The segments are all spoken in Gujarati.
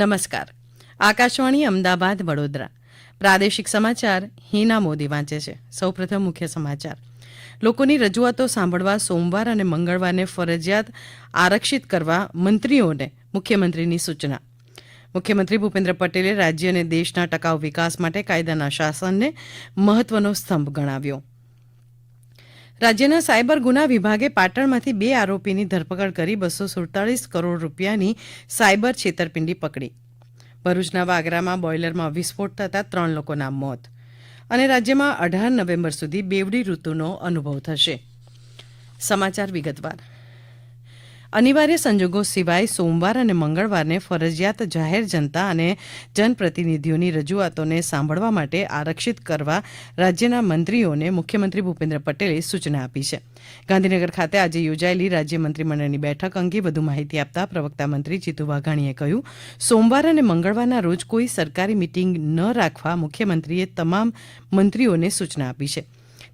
નમસ્કાર. આકાશવાણી અમદાવાદ વડોદરા. પ્રાદેશિક સમાચાર હિના મોદી વાંચે છે. સૌપ્રથમ મુખ્ય સમાચાર. લોકોની રજૂઆતો સાંભળવા સોમવાર અને મંગળવારને ફરજિયાત આરક્ષિત કરવા મંત્રીઓને મુખ્યમંત્રીની સૂચના. મુખ્યમંત્રી ભૂપેન્દ્ર પટેલે રાજ્ય અને દેશના ટકાઉ વિકાસ માટે કાયદાના શાસનને મહત્વનો સ્તંભ ગણાવ્યો. રાજ્યના સાયબર ગુના વિભાગે પાટણમાંથી બે આરોપીની ધરપકડ કરી બસો સુડતાલીસ કરોડ રૂપિયાની સાયબર છેતરપિંડી પકડી. ભરૂચના વાગરામાં બોઇલરમાં વિસ્ફોટ થતાં ત્રણ લોકોના મોત અને રાજ્યમાં અઢાર નવેમ્બર સુધી બેવડી ઋતુનો અનુભવ થશે. સમાચાર વિગતવાર. અનિવાર્ય સંજોગો સિવાય સોમવાર અને મંગળવારને ફરજિયાત જાહેર જનતા અને જનપ્રતિનિધિઓની રજૂઆતોને સાંભળવા માટે આરક્ષિત કરવા રાજ્યના મંત્રીઓને મુખ્યમંત્રી ભૂપેન્દ્ર પટેલે સૂચના આપી છે. ગાંધીનગર ખાતે આજે યોજાયેલી રાજ્ય મંત્રીમંડળની બેઠક અંગે વધુ માહિતી આપતા પ્રવક્તા મંત્રી જીતુ વાઘાણીએ કહ્યું, સોમવાર અને મંગળવારના રોજ કોઈ સરકારી મિટિંગ ન રાખવા મુખ્યમંત્રીએ તમામ મંત્રીઓને સૂચના આપી છે.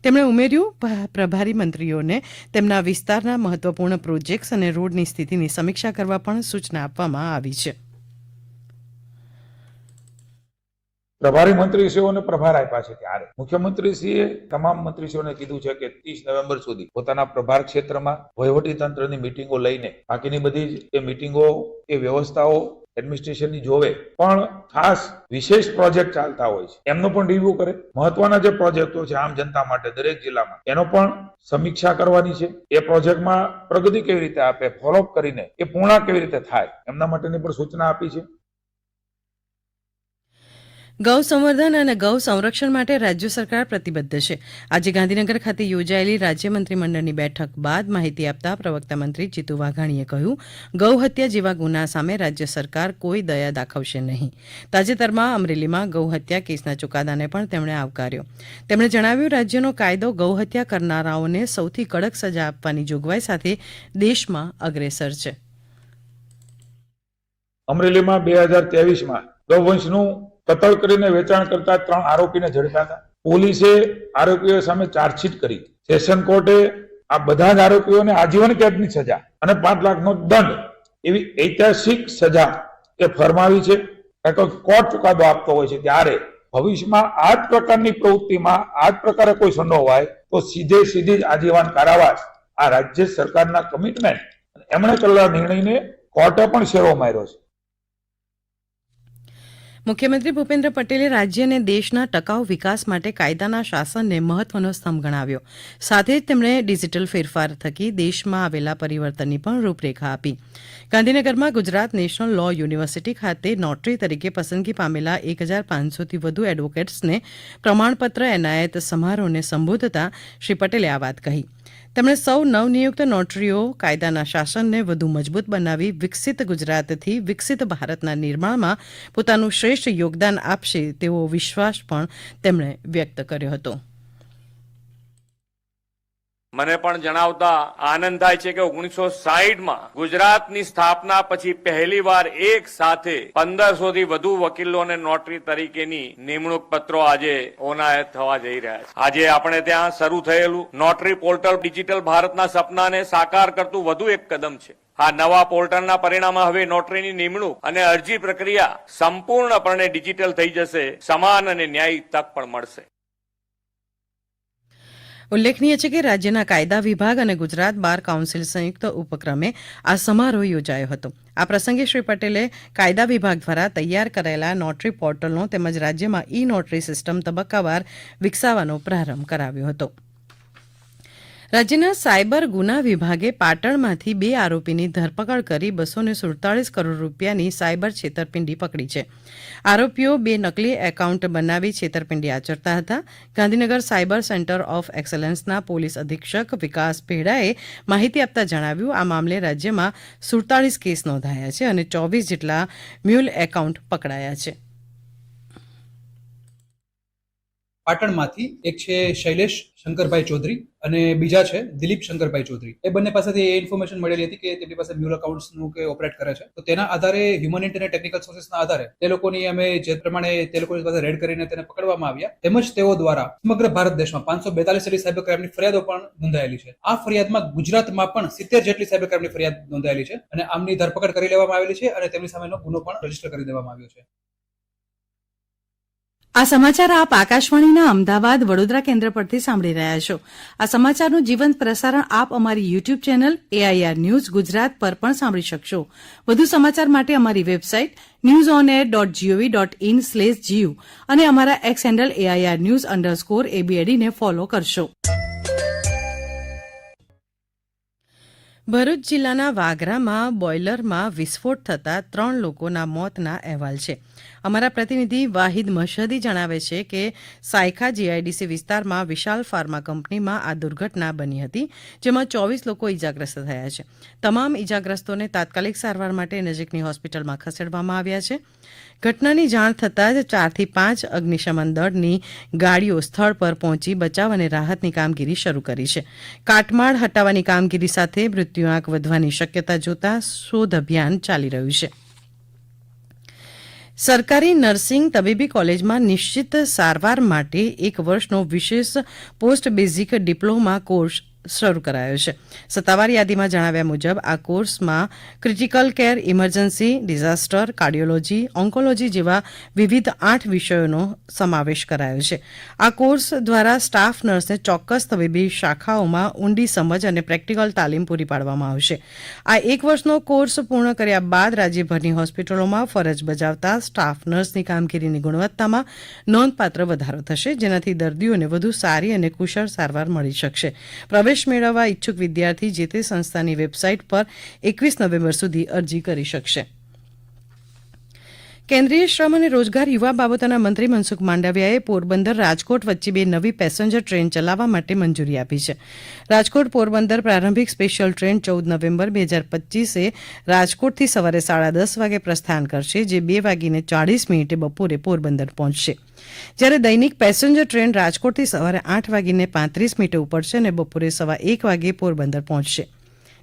તેમણે ઉમેર્યું પ્રભારી મંત્રીઓને તેમના વિસ્તારના મહત્વપૂર્ણ પ્રોજેક્ટ્સ અને રોડની સ્થિતિની સમીક્ષા કરવા પણ સૂચના આપવામાં આવી છે. પ્રભારી મંત્રીશ્રીઓને પ્રભાર આપ્યા છે ત્યારે. મુખ્યમંત્રીશ્રીએ તમામ મંત્રીશ્રીઓને કીધું છે કે ત્રીસ નવેમ્બર સુધી પોતાના પ્રભાર ક્ષેત્રમાં વહીવટી તંત્રની મિટિંગો લઈને, બાકીની બધી એ મિટિંગો, એ વ્યવસ્થાઓ એડમિનિસ્ટ્રેશનની જોવે, પણ ખાસ વિશેષ પ્રોજેક્ટ ચાલતા હોય છે. એમનો પણ રિવ્યુ કરે. મહત્વના જે પ્રોજેક્ટો છે આમ જનતા માટે દરેક જિલ્લામાં, એનો પણ સમીક્ષા કરવાની છે. એ પ્રોજેક્ટમાં પ્રગતિ કેવી રીતે આપે ફોલોઅપ કરીને એ પૂર્ણ કેવી રીતે થાય, એમના માટેની પણ સૂચના આપી છે. ગૌ સંવર્ધન અને ગૌ સંરક્ષણ માટે રાજ્ય સરકાર પ્રતિબદ્ધ છે. આજે ગાંધીનગર ખાતે યોજાયેલી રાજ્ય મંત્રીમંડળની બેઠક બાદ માહિતી આપતા પ્રવક્તા મંત્રી જીતુ વાઘાણીએ કહ્યું, ગૌ હત્યા જેવા ગુના સામે રાજ્ય સરકાર કોઈ દયા દાખવશે નહીં. તાજેતરમાં અમરેલીમાં ગૌ હત્યા કેસના ચુકાદાને પણ તેમણે આવકાર્યો. તેમણે જણાવ્યું, રાજ્યનો કાયદો ગૌ હત્યા કરનારાઓને સૌથી કડક સજા આપવાની જોગવાઈ સાથે દેશમાં અગ્રેસર છે. અમરેલીમાં બે હજાર ત્રેવીસમાં ગૌવંશનું કતલ કરીને વેચાણ કરતા ત્રણ આરોપીને ઝડપ્યા હતા. પોલીસે આરોપીઓ સામે ચાર્જશીટ કરી. સેશન કોર્ટે આ બધા જ આરોપીઓને આજીવન કેદની સજા અને પાંચ લાખનો દંડ એવી ઐતિહાસિક સજા એ ફરમાવી છે. કારણ કે કોર્ટ ચુકાદો આપતો હોય છે ત્યારે ભવિષ્યમાં આ જ પ્રકારની પ્રવૃત્તિમાં, આ જ પ્રકારે કોઈ સંડોવાય તો સીધે સીધી જ આજીવન કારાવાસ આ રાજ્ય સરકારના કમિટમેન્ટ એમણે કરેલા નિર્ણયને કોર્ટે પણ શેરો માર્યો છે. મુખ્યમંત્રી ભૂપેન્દ્ર પટેલે રાજ્ય અને દેશના ટકાઉ વિકાસ માટે કાયદાના શાસનને મહત્વનો સ્તંભ ગણાવ્યો. સાથે જ તેમણે ડિજિટલ ફેરફાર થકી દેશમાં આવેલા પરિવર્તનની પણ રૂપરેખા આપી. ગાંધીનગરમાં ગુજરાત નેશનલ લો યુનિવર્સિટી ખાતે નોટરી તરીકે પસંદગી પામેલા એક હજાર પાંચસોથી વધુ એડવોકેટ્સને પ્રમાણપત્ર એનાયત સમારોહને સંબોધતા શ્રી પટેલે આ વાત કહી. તેમણે સૌ નવનિયુક્ત નોટરીઓ, કાયદાના શાસનને વધુ મજબૂત બનાવી વિકસિત ગુજરાતથી વિકસિત ભારતના નિર્માણમાં પોતાનું શ્રેષ્ઠ યોગદાન આપશે તેવો વિશ્વાસ પણ તેમણે વ્યક્ત કર્યો હતો. મને પણ જણાવતા આનંદ થાય છે કે ઓગણીસો સાહીઠમાં ગુજરાતની સ્થાપના પછી પહેલી વાર એક સાથે પંદરસો થી વધુ વકીલો અને નોટરી તરીકેની નિમણૂક પત્રો આજે ઓનાયત થવા જઈ રહ્યા છે. આજે આપણે ત્યાં શરૂ થયેલું નોટરી પોર્ટલ ડિજિટલ ભારતના સપનાને સાકાર કરતું વધુ એક કદમ છે. આ નવા પોર્ટલના પરિણામે હવે નોટરીની નિમણૂક અને અરજી પ્રક્રિયા સંપૂર્ણપણે ડિજિટલ થઈ જશે. સમાન અને ન્યાયી તક પણ મળશે. ઉલ્લેખનીય છે કે રાજ્યના કાયદા વિભાગ અને ગુજરાત બાર કાઉન્સિલ સંયુક્ત ઉપક્રમે આ સમારોહ યોજાયો હતો. આ પ્રસંગે શ્રી પટેલે કાયદા વિભાગ દ્વારા તૈયાર કરાયેલા નોટરી પોર્ટલનો તેમજ રાજ્યમાં ઈ નોટરી સિસ્ટમ તબક્કાવાર વિકસાવવાનો પ્રારંભ કરાવ્યો હતો. રાજ્યના સાયબર ગુના વિભાગે પાટણમાંથી બે આરોપીની ધરપકડ કરી બસો સુડતાળીસ કરોડ રૂપિયાની સાયબર છેતરપિંડી પકડી છે. આરોપીઓ બે નકલી એકાઉન્ટ બનાવી છેતરપિંડી આચરતા હતા. ગાંધીનગર સાયબર સેન્ટર ઓફ એક્સલન્સના પોલીસ અધિક્ષક વિકાસ ભેડાએ માહિતી આપતા જણાવ્યું, આ મામલે રાજ્યમાં સુડતાળીસ કેસ નોંધાયા છે અને ચોવીસ જેટલા મ્યુલ એકાઉન્ટ પકડાયા છે. પાટણમાંથી એક છે શૈલેષ શંકરભાઈ ચૌધરી અને બીજા છે દિલીપ શંકરભાઈ ચૌધરી. એ બંને પાસેથી એ ઇન્ફોર્મેશન મળેલી હતી કે તેમની પાસે મ્યુલ અકાઉન્ટ્સનું કે ઓપરેટ કરે છે. તો તેના આધારે હ્યુમનિટી અને ટેકનિકલ સોર્સિસના આધારે તે લોકોની અમે જે પ્રમાણે તે લોકોની પાસે રેડ કરીને તેને પકડવામાં આવ્યા. તેમજ તેઓ દ્વારા સમગ્ર ભારત દેશમાં પાંચસો બેતાલીસ જેટલી સાયબર ક્રાઇમની ફરિયાદો પણ નોંધાયેલી છે. આ ફરિયાદમાં ગુજરાતમાં પણ સિત્તેર જેટલી સાયબર ક્રાઇમની ફરિયાદ નોંધાયેલી છે અને આમની ધરપકડ કરી લેવામાં આવેલી છે અને તેમની સામેનો ગુનો પણ રજિસ્ટર કરી દેવામાં આવ્યો છે. આ સમાચાર આપ આકાશવાણીના અમદાવાદ વડોદરા કેન્દ્ર પરથી સાંભળી રહ્યા છો. આ સમાચારનું જીવંત પ્રસારણ આપ અમારી YouTube channel AIR news Gujarat પર પણ સાંભળી શકશો. વધુ સમાચાર માટે અમારી website news on air dot GOV dot in slash GU અને અમારા X handle AIR news underscore એબીએડીને follow કરશો. ભરૂચ જિલ્લાના વાગરામાં બોઇલરમાં વિસ્ફોટ થતાં ત્રણ લોકોના મોતના અહેવાલ છે. અમારા પ્રતિનિધિ વાહિદ મશહદી જણાવે છે કે સાયખા જીઆઈડીસી વિસ્તારમાં વિશાલ ફાર્મા કંપનીમાં આ દુર્ઘટના બની હતી, જેમાં ચોવીસ લોકો ઇજાગ્રસ્ત થયા છે. તમામ ઇજાગ્રસ્તોને તાત્કાલિક સારવાર માટે નજીકની હોસ્પિટલમાં ખસેડવામાં આવ્યા છે. ઘટનાની જાણ થતાં જ ચારથી પાંચ અગ્નિશમન દળની ગાડીઓ સ્થળ પર પહોંચી બચાવ અને રાહતની કામગીરી શરૂ કરી છે. કાટમાળ હટાવવાની કામગીરી સાથે મૃત્યુઆંક વધવાની શક્યતા જોતા શોધ અભિયાન ચાલી રહ્યું છે. સરકારી નર્સિંગ તબીબી કોલેજમાં નિશ્ચિત સારવાર માટે એક વર્ષનો વિશેષ પોસ્ટ બેઝિક ડિપ્લોમા કોર્સ શરૂ કરાયો છે. સત્તાવાર યાદીમાં જણાવ્યા મુજબ, આ કોર્સમાં critical care emergency disaster cardiology oncology જેવા વિવિધ આઠ વિષયોનો સમાવેશ કરાયો છે. આ કોર્સ દ્વારા સ્ટાફ નર્સને ચોક્કસ તબીબી શાખાઓમાં ઊંડી સમજ અને પ્રેક્ટિકલ તાલીમ પૂરી પાડવામાં આવશે. આ એક વર્ષનો કોર્સ પૂર્ણ કર્યા બાદ રાજ્યભરની હોસ્પિટલોમાં ફરજ બજાવતા સ્ટાફ નર્સની કામગીરીની ગુણવત્તામાં નોંધપાત્ર વધારો થશે, જેનાથી દર્દીઓને વધુ સારી અને કુશળ સારવાર મળી શકશે. પ્રવેશ મેળવવા ઇચ્છુક વિદ્યાર્થી જે તે સંસ્થાની વેબસાઇટ પર એકવીસ નવેમ્બર સુધી અરજી કરી શકશે. કેન્દ્રીય શ્રમ અને રોજગાર યુવા બાબતોના મંત્રી મનસુખ માંડવિયાએ પોરબંદર રાજકોટ વચ્ચે બે નવી પેસેન્જર ટ્રેન ચલાવવા માટે મંજૂરી આપી છે. રાજકોટ પોરબંદર પ્રારંભિક સ્પેશિયલ ટ્રેન ચૌદ નવેમ્બર બે હજાર પચીસે રાજકોટથી સવારે સાડા દસ વાગે પ્રસ્થાન કરશે, જે બે વાગીને ચાળીસ મિનિટે બપોરે પોરબંદર પહોંચશે. જ્યારે દૈનિક પેસેન્જર ટ્રેન રાજકોટથી સવારે આઠ વાગીને પાંત્રીસ મિનિટે ઉપડશે અને બપોરે સવા એક વાગે પોરબંદર પહોંચશે.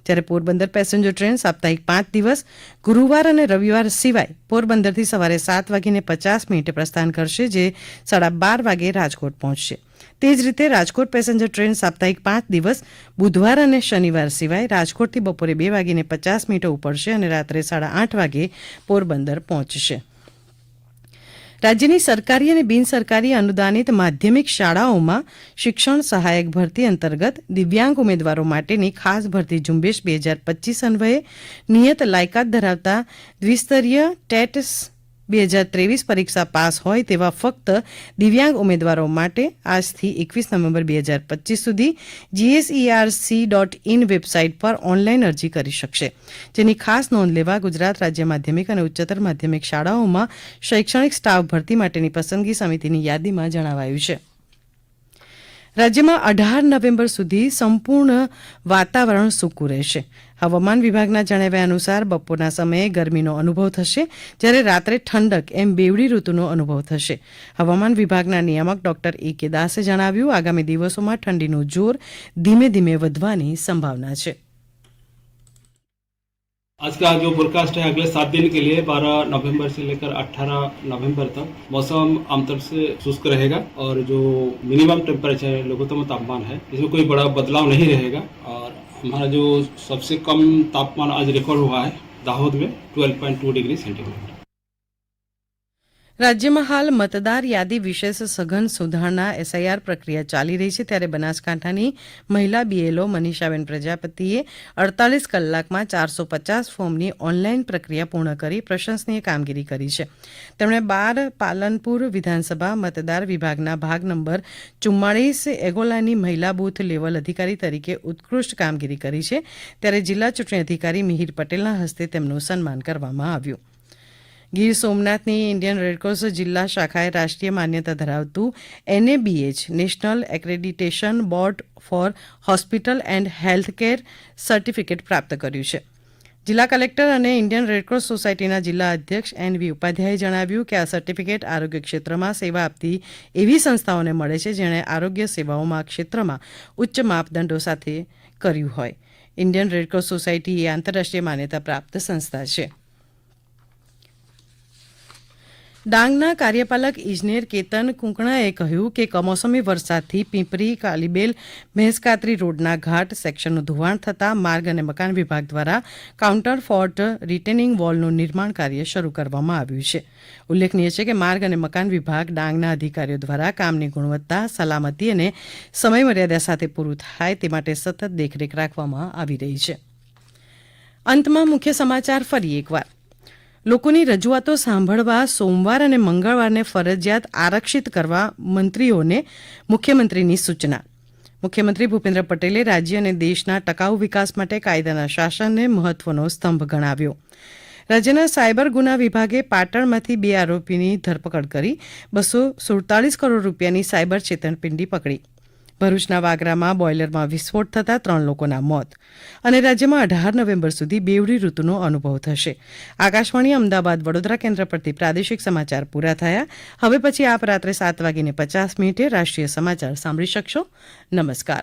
જ્યારે પોરબંદર પેસેન્જર ટ્રેન સાપ્તાહિક પાંચ દિવસ, ગુરુવાર અને રવિવાર સિવાય પોરબંદરથી સવારે સાત વાગીને પચાસ મિનિટે પ્રસ્થાન કરશે, જે સાડા બાર વાગે રાજકોટ પહોંચશે. તે જ રીતે રાજકોટ પેસેન્જર ટ્રેન સાપ્તાહિક પાંચ દિવસ, બુધવાર અને શનિવાર સિવાય રાજકોટથી બપોરે બે વાગીને પચાસ મિનિટે ઉપડશે અને રાત્રે સાડા આઠ વાગે પોરબંદર પહોંચશે. રાજ્યની સરકારી અને બિનસરકારી અનુદાનિત માધ્યમિક શાળાઓમાં શિક્ષણ સહાયક ભરતી અંતર્ગત દિવ્યાંગ ઉમેદવારો માટેની ખાસ ભરતી ઝુંબેશ બે હજાર પચીસ અન્વયે નિયત લાયકાત ધરાવતા દ્વિસ્તરીય ટેટ બે હજાર ત્રેવીસ પરીક્ષા પાસ હોય તેવા ફક્ત દિવ્યાંગ ઉમેદવારો માટે આજથી એકવીસ નવેમ્બર બે હજાર પચીસ સુધી જીએસઈઆરસી ડોટ ઇન વેબસાઇટ પર ઓનલાઈન અરજી કરી શકશે. જેની ખાસ નોંધ લેવા ગુજરાત રાજ્ય માધ્યમિક અને ઉચ્ચતર માધ્યમિક શાળાઓમાં શૈક્ષણિક સ્ટાફ ભરતી માટેની પસંદગી સમિતિની યાદીમાં જણાવાયું છે. રાજ્યમાં અઢાર નવેમ્બર સુધી સંપૂર્ણ વાતાવરણ સૂકું રહેશે. હવામાન વિભાગના જણાવ્યા અનુસાર બપોરના સમયે ગરમીનો અનુભવ થશે, જ્યારે રાત્રે ઠંડક એમ બેવડી ઋતુનો અનુભવ થશે. હવામાન વિભાગના નિયામક ડોક્ટર એ કે દાસે જણાવ્યું, આગામી દિવસોમાં ઠંડીનું જોર ધીમે ધીમે વધવાની સંભાવના છે. आज का जो फोरकास्ट है, अगले सात दिन के लिए 12 नवंबर से लेकर 18 नवंबर तक, मौसम आमतौर से शुष्क रहेगा और जो मिनिमम टेम्परेचर है लघुतम तापमान है, इसमें कोई बड़ा बदलाव नहीं रहेगा। और हमारा जो सबसे कम तापमान आज रिकॉर्ड हुआ है, दाहोद में 12.2 डिग्री सेंटीग्रेड રાજ્યમાં હાલ મતદાર યાદી વિશેષ સઘન સુધારણા એસઆઈઆર પ્રક્રિયા ચાલી રહી છે. ત્યારે બનાસકાંઠાની મહિલા બીએલઓ મનીષાબેન પ્રજાપતિએ અડતાલીસ કલાકમાં ચારસો પચાસ ફોર્મની ઓનલાઈન પ્રક્રિયા પૂર્ણ કરી પ્રશંસનીય કામગીરી કરી છે. તેમણે બાર પાલનપુર વિધાનસભા મતદાર વિભાગના ભાગ નંબર ચુમ્માળીસ એગોલાની મહિલા બૂથ લેવલ અધિકારી તરીકે ઉત્કૃષ્ટ કામગીરી કરી છે. ત્યારે જિલ્લા ચૂંટણી અધિકારી મિહિર પટેલના હસ્તે તેમનું સન્માન કરવામાં આવ્યું. ગીર સોમનાથની ઇન્ડિયન રેડક્રોસ જિલ્લા શાખાએ રાષ્ટ્રીય માન્યતા ધરાવતું NABH, national accreditation board for hospital and healthcare certificate પ્રાપ્ત કર્યું છે. જિલ્લા કલેક્ટર અને ઇન્ડિયન રેડક્રોસ સોસાયટીના જિલ્લા અધ્યક્ષ એન વી ઉપાધ્યાયે જણાવ્યું કે આ સર્ટિફિકેટ આરોગ્ય ક્ષેત્રમાં સેવા આપતી એવી સંસ્થાઓને મળે છે જેણે આરોગ્ય સેવાઓમાં ક્ષેત્રમાં ઉચ્ચ માપદંડો સાથે કર્યું હોય. ઇન્ડિયન રેડક્રોસ સોસાયટી એ આંતરરાષ્ટ્રીય માન્યતા પ્રાપ્ત સંસ્થા છે. ડાંગના કાર્યપાલક ઇજનેર કેતન કુંકણાએ કહ્યું કે કમોસમી વરસાદથી પીંપરી, કાલીબેલ મહેસકાતરી રોડના ઘાટ, સેક્શનનું ધોવાણ થતાં માર્ગ અને મકાન વિભાગ દ્વારા કાઉન્ટર ફોર્ટ રિટેનિંગ વોલનું નિર્માણ કાર્ય શરૂ કરવામાં આવ્યું છે. ઉલ્લેખનીય છે કે માર્ગ અને મકાન વિભાગ ડાંગના અધિકારીઓ દ્વારા કામની ગુણવત્તા, સલામતી અને સમયમર્યાદા સાથે પૂરું થાય તે માટે સતત દેખરેખ રાખવામાં આવી રહી છે. અંતમાં મુખ્ય સમાચાર ફરી એકવાર. લોકોની રજૂઆતો સાંભળવા સોમવાર અને મંગળવારને ફરજિયાત આરક્ષિત કરવા મંત્રીઓને મુખ્યમંત્રીની સૂચના. મુખ્યમંત્રી ભૂપેન્દ્ર પટેલે રાજ્ય અને દેશના ટકાઉ વિકાસ માટે કાયદાના શાસનને મહત્વનો સ્તંભ ગણાવ્યો. રાજ્યના સાયબર ગુના વિભાગે પાટણમાંથી બે આરોપીની ધરપકડ કરી બસો સુડતાલીસ કરોડ રૂપિયાની સાયબર છેતરપિંડી પકડી. ભરૂચના વાગરામાં બોઇલરમાં વિસ્ફોટ થતાં ત્રણ લોકોના મોત અને રાજ્યમાં અઢાર નવેમ્બર સુધી બેવડી ઋતુનો અનુભવ થશે. આકાશવાણી અમદાવાદ વડોદરા કેન્દ્ર પરથી પ્રાદેશિક સમાચાર પૂરા થયા. હવે પછી આપ રાત્રે સાત વાગીને પચાસ મિનિટે રાષ્ટ્રીય સમાચાર સાંભળી શકશો. નમસ્કાર.